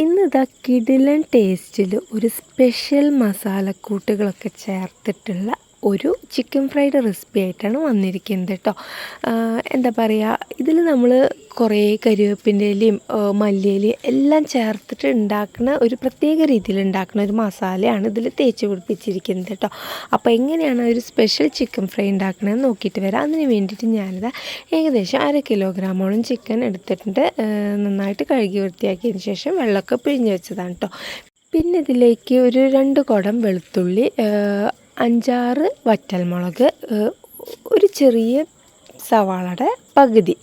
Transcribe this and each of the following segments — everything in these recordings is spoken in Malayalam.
ഇന്ന് ഇതാ കിടിലൻ ടേസ്റ്റിൽ ഒരു സ്പെഷ്യൽ മസാലക്കൂട്ടുകളൊക്കെ ചേർത്തിട്ടുള്ള ഒരു ചിക്കൻ ഫ്രൈഡ് റെസിപ്പി ആയിട്ടാണ് വന്നിരിക്കുന്നത് കേട്ടോ എന്താ പറയുക ഇതിൽ നമ്മൾ കുറേ കരിവേപ്പിന്റെ ഇലയും മല്ലിയിലയും എല്ലാം ചേർത്തിട്ട് ഉണ്ടാക്കുന്ന ഒരു പ്രത്യേക രീതിയിൽ ഉണ്ടാക്കുന്ന ഒരു മസാലയാണ് ഇതിൽ തേച്ച് പിടിപ്പിച്ചിരിക്കുന്നത് കേട്ടോ അപ്പോൾ എങ്ങനെയാണ് ഒരു സ്പെഷ്യൽ ചിക്കൻ ഫ്രൈ ഉണ്ടാക്കണമെന്ന് നോക്കിയിട്ട് വരാം. അതിന് വേണ്ടിയിട്ട് ഞാനിത് ഏകദേശം അര കിലോഗ്രാമോളം ചിക്കൻ എടുത്തിട്ടുണ്ട്. നന്നായിട്ട് കഴുകി വൃത്തിയാക്കിയതിന് ശേഷം വെള്ളമൊക്കെ പിഴിഞ്ഞ് വെച്ചതാണ് കേട്ടോ പിന്നെ ഇതിലേക്ക് ഒരു രണ്ട് കുടം വെളുത്തുള്ളി അഞ്ചാറ് വറ്റൽമുളക് ഒരു ചെറിയ സവാളയുടെ പകുതി.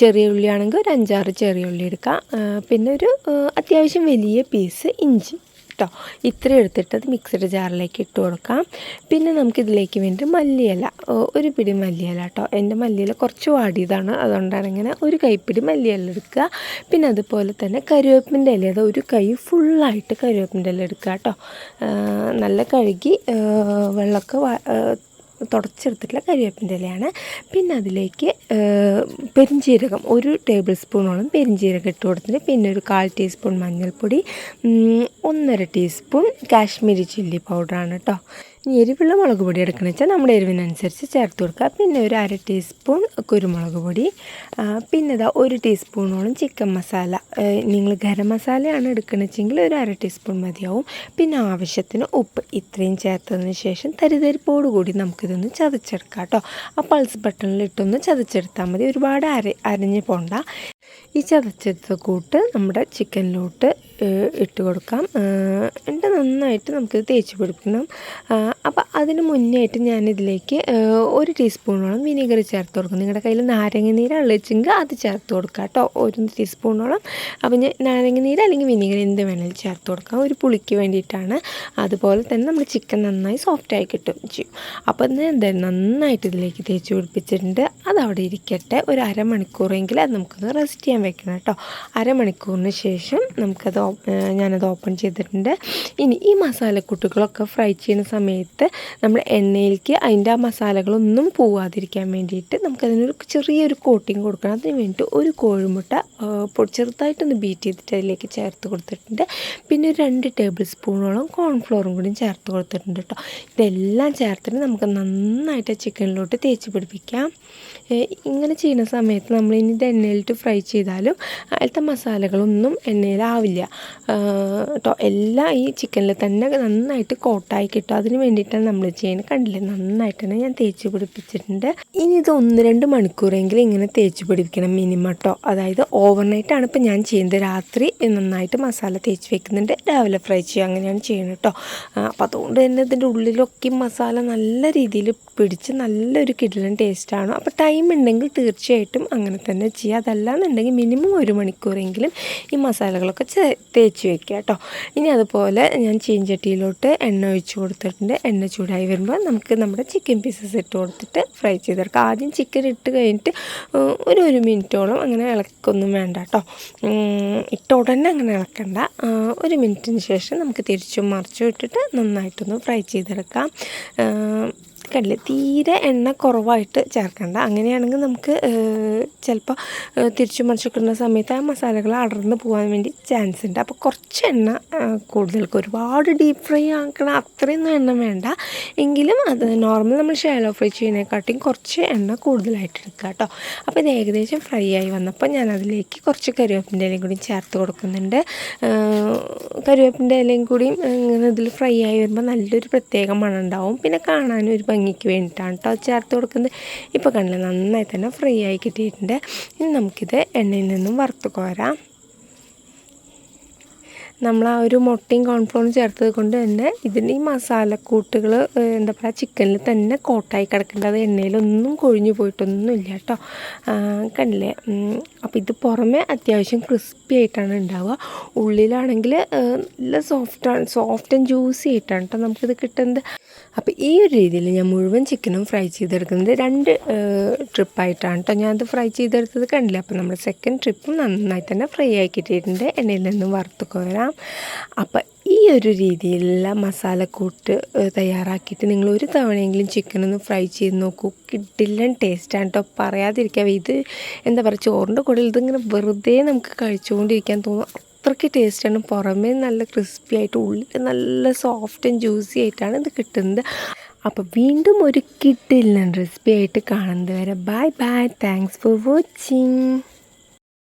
ചെറിയ ഉള്ളിയാണെങ്കിൽ ഒരു അഞ്ചാറ് ചെറിയ ഉള്ളി എടുക്കുക പിന്നെ ഒരു അത്യാവശ്യം വലിയ പീസ് ഇഞ്ചി. കേട്ടോ. ഇത്രയും എടുത്തിട്ട് അത് മിക്സഡ് ജാറിലേക്ക് ഇട്ട് കൊടുക്കാം. പിന്നെ നമുക്കിതിലേക്ക് വേണ്ടി മല്ലിയില. ഒരു പിടി മല്ലിയില കേട്ടോ. എന്റെ മല്ലിയില കുറച്ച് വാടിയതാണ്. അതുകൊണ്ടാണ് ഇങ്ങനെ ഒരു കൈപ്പിടി മല്ലിയില എടുക്കുക. പിന്നെ അതുപോലെ തന്നെ കരുവേപ്പിന്റെ ഇല. അത് ഒരു കൈ ഫുള്ളായിട്ട് കരുവേപ്പിന്റെ ഇല എടുക്കുക കേട്ടോ. നല്ല കഴുകി വെള്ളമൊക്കെ തുടച്ചെടുത്തിട്ടുള്ള കരിവേപ്പിന്റെ ഇലയാണ്. പിന്നെ അതിലേക്ക് പെരിഞ്ചീരകം ഒരു ടേബിൾ സ്പൂണോളം പെരിഞ്ചീരകം ഇട്ട് കൊടുത്തിട്ട് പിന്നെ ഒരു കാൽ ടീസ്പൂൺ മഞ്ഞൾപ്പൊടി ഒന്നര ടീസ്പൂൺ കാശ്മീരി ചില്ലി പൗഡറാണ് കേട്ടോ. ഇനി എരിവുള്ള മുളക് പൊടി എടുക്കണമെന്ന് വെച്ചാൽ നമ്മുടെ എരിവിനനുസരിച്ച് ചേർത്ത് കൊടുക്കുക. പിന്നെ ഒരു അര ടീസ്പൂൺ കുരുമുളക് പൊടി. പിന്നെ ഇതാ ഒരു ടീസ്പൂണോളം ചിക്കൻ മസാല നിങ്ങൾ ഗരം മസാലയാണ് എടുക്കണമെന്ന് വെച്ചെങ്കിൽ ഒരു അര ടീസ്പൂൺ മതിയാവും. പിന്നെ ആവശ്യത്തിന് ഉപ്പ് ഇത്രയും ചേർത്തതിന് ശേഷം തരിതരിപ്പോട് കൂടി നമുക്കിതൊന്ന് ചതച്ചെടുക്കാം കേട്ടോ. ആ പൾസ് ബട്ടണിൽ ഇട്ടൊന്ന് ചതച്ചെടുത്താൽ മതി. ഒരുപാട് അര അരഞ്ഞ് പോണ്ട. ഈ ചതച്ചെടുത്ത കൂട്ട് നമ്മുടെ ചിക്കനിലോട്ട് ഇട്ട് കൊടുക്കാം. നന്നായിട്ട് നമുക്കിത് തേച്ച് പിടിപ്പിക്കണം. അപ്പോൾ അതിന് മുന്നേ ആയിട്ട് ഞാനിതിലേക്ക് ഒരു ടീസ്പൂണോളം വിനീഗർ ചേർത്ത് കൊടുക്കും. നിങ്ങളുടെ കയ്യിൽ നാരങ്ങ നീരാണ് വെച്ചെങ്കിൽ അത് ചേർത്ത് കൊടുക്കുക കേട്ടോ ഒരു ടീസ്പൂണോളം അപ്പം ഞാൻ നാരങ്ങ നീര് അല്ലെങ്കിൽ വിനീഗർ എന്ത് വേണമെങ്കിലും ചേർത്ത് കൊടുക്കാം. ഒരു പുളിക്ക് വേണ്ടിയിട്ടാണ്. അതുപോലെ തന്നെ നമ്മൾ ചിക്കൻ നന്നായി സോഫ്റ്റായി കിട്ടും ചെയ്യും. അപ്പോൾ ഇത് എന്തായാലും നന്നായിട്ട് ഇതിലേക്ക് തേച്ച് പിടിപ്പിച്ചിട്ടുണ്ട്. അത് അവിടെ ഇരിക്കട്ടെ. ഒരു അരമണിക്കൂറെങ്കിലും അത് നമുക്കൊന്ന് റെസ്റ്റ് ചെയ്യാൻ വെക്കണം കേട്ടോ അരമണിക്കൂറിന് ശേഷം നമുക്കത് ഞാനത് ഓപ്പൺ ചെയ്തിട്ടുണ്ട്. ഇനി ഈ മസാലക്കൂട്ടുകളൊക്കെ ഫ്രൈ ചെയ്യുന്ന സമയത്ത് നമ്മൾ എണ്ണയിലേക്ക് അതിന്റെ ആ മസാലകളൊന്നും പോവാതിരിക്കാൻ വേണ്ടിയിട്ട് നമുക്കതിനൊരു ചെറിയൊരു കോട്ടിങ് കൊടുക്കണം. അതിന് വേണ്ടിയിട്ട് ഒരു കോഴിമുട്ട ചെറുതായിട്ടൊന്ന് ബീറ്റ് ചെയ്തിട്ട് അതിലേക്ക് ചേർത്ത് കൊടുത്തിട്ടുണ്ട്. പിന്നെ ഒരു രണ്ട് ടേബിൾ സ്പൂണോളം കോൺഫ്ലോറും കൂടി ചേർത്ത് കൊടുത്തിട്ടുണ്ട് കേട്ടോ. ഇതെല്ലാം ചേർത്തിട്ട് നമുക്ക് നന്നായിട്ട് ചിക്കനിലോട്ട് തേച്ച് പിടിപ്പിക്കാം. ഇങ്ങനെ ചെയ്യുന്ന സമയത്ത് നമ്മൾ ഇനി ഇത് എണ്ണയിലിട്ട് ഫ്രൈ ചെയ്താലും അതിലത്തെ മസാലകളൊന്നും എണ്ണയിലാവില്ല. കേട്ടോ എല്ലാം ഈ ചിക്കനിൽ തന്നെ നന്നായിട്ട് കോട്ടായി കിട്ടും. അതിന് വേണ്ടിയിട്ടാണ് നമ്മൾ ചെയ്യുന്നത് കണ്ടില്ലേ? നന്നായിട്ടാണ് ഞാൻ തേച്ച് പിടിപ്പിച്ചിട്ടുണ്ട്. ഇനി ഇത് ഒന്ന് രണ്ട് മണിക്കൂറെങ്കിലും ഇങ്ങനെ തേച്ച് പിടിപ്പിക്കണം മിനിമം കേട്ടോ അതായത് ആണ് ഇപ്പോൾ ഞാൻ ചെയ്യുന്നത്. രാത്രി നന്നായിട്ട് മസാല തേച്ച് വെക്കുന്നുണ്ട്. രാവിലെ ഫ്രൈ ചെയ്യുക അങ്ങനെയാണ് ചെയ്യുന്നത് കേട്ടോ അപ്പോൾ അതുകൊണ്ട് തന്നെ ഇതിന്റെ ഉള്ളിലൊക്കെ മസാല നല്ല രീതിയിൽ പിടിച്ച് നല്ലൊരു കിടിലൻ ടേസ്റ്റാണ് അപ്പോൾ ടൈം ഉണ്ടെങ്കിൽ തീർച്ചയായിട്ടും അങ്ങനെ തന്നെ ചെയ്യുക. അതല്ലാന്നുണ്ടെങ്കിൽ മിനിമം ഒരു മണിക്കൂറെങ്കിലും ഈ മസാലകളൊക്കെ തേച്ച് വെക്കുക കേട്ടോ ഇനി അതുപോലെ ഞാൻ ചീഞ്ചട്ടിയിലോട്ട് എണ്ണ ഒഴിച്ച് കൊടുത്തിട്ടുണ്ട്. എണ്ണ ചൂടായി വരുമ്പോൾ നമുക്ക് നമ്മുടെ ചിക്കൻ പീസസ് ഇട്ട് കൊടുത്തിട്ട് ഫ്രൈ ചെയ്തെടുക്കാം. ആദ്യം ചിക്കൻ ഇട്ട് കഴിഞ്ഞിട്ട് ഒരു ഒരു മിനിറ്റോളം അങ്ങനെ ഇളക്കൊന്നും വേണ്ട കേട്ടോ. ഇട്ട ഉടനെ അങ്ങനെ ഇളക്കണ്ട. ഒരു മിനിറ്റിന് ശേഷം നമുക്ക് തിരിച്ചും മറിച്ചും ഇട്ടിട്ട് നന്നായിട്ടൊന്ന് ഫ്രൈ ചെയ്തെടുക്കാം. കണ്ടില്ലേ? തീരെ എണ്ണ കുറവായിട്ട് ചേർക്കണ്ട. അങ്ങനെയാണെങ്കിൽ നമുക്ക് ചിലപ്പോൾ തിരിച്ചു മറിച്ചൊക്കെ ഇടുന്ന സമയത്ത് ആ മസാലകൾ അടർന്ന് പോകാൻ വേണ്ടി ചാൻസ് ഉണ്ട്. അപ്പോൾ കുറച്ച് എണ്ണ കൂടുതൽ ഒരുപാട് ഡീപ്പ് ഫ്രൈ ആക്കണം അത്രയൊന്നും എണ്ണ വേണ്ട. എങ്കിലും അത് നോർമൽ നമ്മൾ ഷാലോ ഫ്രൈ ചെയ്യുന്നതിനെക്കാട്ടിയും കുറച്ച് എണ്ണ കൂടുതലായിട്ട് എടുക്കുക കേട്ടോ. അപ്പോൾ ഇത് ഏകദേശം ഫ്രൈ ആയി വന്നപ്പോൾ ഞാൻ അതിലേക്ക് കുറച്ച് കറിവേപ്പിന്റെ ഇലയും കൂടി ചേർത്ത് കൊടുക്കുന്നുണ്ട്. കറിവേപ്പിന്റെ ഇലയും കൂടിയും ഇങ്ങനെ ഇതിൽ ഫ്രൈ ആയി വരുമ്പോൾ നല്ലൊരു പ്രത്യേക മണം ഉണ്ടാവും പിന്നെ കാണാനും ഒരു ഭംഗിക്ക് വേണ്ടിയിട്ടാണ് കേട്ടോ ചേർത്ത് കൊടുക്കുന്നത്. ഇപ്പോൾ കണ്ടില്ല നന്നായി തന്നെ ഫ്രൈ ആയി കിട്ടിയിട്ടുണ്ട്. ഇനി നമുക്കിത് എണ്ണയിൽ നിന്നും വറുത്ത് കോരാം. നമ്മൾ ആ ഒരു മുട്ടയും കോൺഫ്ലോറും ചേർത്തത് കൊണ്ട് തന്നെ ഇതിന്റെ ഈ മസാലക്കൂട്ടുകൾ എന്താ പറയുക ചിക്കനിൽ തന്നെ കോട്ടായി കിടക്കേണ്ടത് എണ്ണയിലൊന്നും കൊഴിഞ്ഞു പോയിട്ടൊന്നും ഇല്ല കേട്ടോ കണ്ടില്ലേ? അപ്പോൾ ഇത് പുറമെ അത്യാവശ്യം ക്രിസ്പി ആയിട്ടാണ് ഉണ്ടാവുക ഉള്ളിലാണെങ്കിൽ നല്ല സോഫ്റ്റാണ് സോഫ്റ്റ് ആൻഡ് ജ്യൂസി ആയിട്ടാണ് കേട്ടോ നമുക്കിത് കിട്ടുന്നത് അപ്പോൾ ഈ ഒരു രീതിയിൽ ഞാൻ മുഴുവൻ ചിക്കനും ഫ്രൈ ചെയ്തെടുക്കുന്നത് രണ്ട് ട്രിപ്പായിട്ടാണ് കേട്ടോ ഞാനത് ഫ്രൈ ചെയ്തെടുത്തത് കണ്ടില്ല? അപ്പോൾ നമ്മുടെ സെക്കൻഡ് ട്രിപ്പും നന്നായി തന്നെ ഫ്രൈ ആയി കിട്ടിയിട്ടുണ്ട്. എണ്ണയിൽ നിന്നും വറുത്ത് അപ്പോൾ ഈ ഒരു രീതിയിലുള്ള മസാലക്കൂട്ട് തയ്യാറാക്കിയിട്ട് നിങ്ങൾ ഒരു തവണയെങ്കിലും ചിക്കൻ ഒന്ന് ഫ്രൈ ചെയ്ത് നോക്കൂ. കിഡിലൻ ടേസ്റ്റാണ് കേട്ടോ പറയാതിരിക്കാം ഇത് എന്താ പറയുക ചോറിന്റെ കൂടെ ഇതിങ്ങനെ വെറുതെ നമുക്ക് കഴിച്ചുകൊണ്ടിരിക്കാൻ തോന്നും. അത്രയ്ക്ക് ടേസ്റ്റാണ് പുറമേ നല്ല ക്രിസ്പി ആയിട്ട് ഉള്ളിൽ നല്ല സോഫ്റ്റ് ആൻഡ് ജ്യൂസി ആയിട്ടാണ് ഇത് കിട്ടുന്നത്. അപ്പോൾ വീണ്ടും ഒരു കിട്ടില്ല റെസിപ്പി ആയിട്ട് കാണുന്നത് വരെ. Bye bye thanks for watching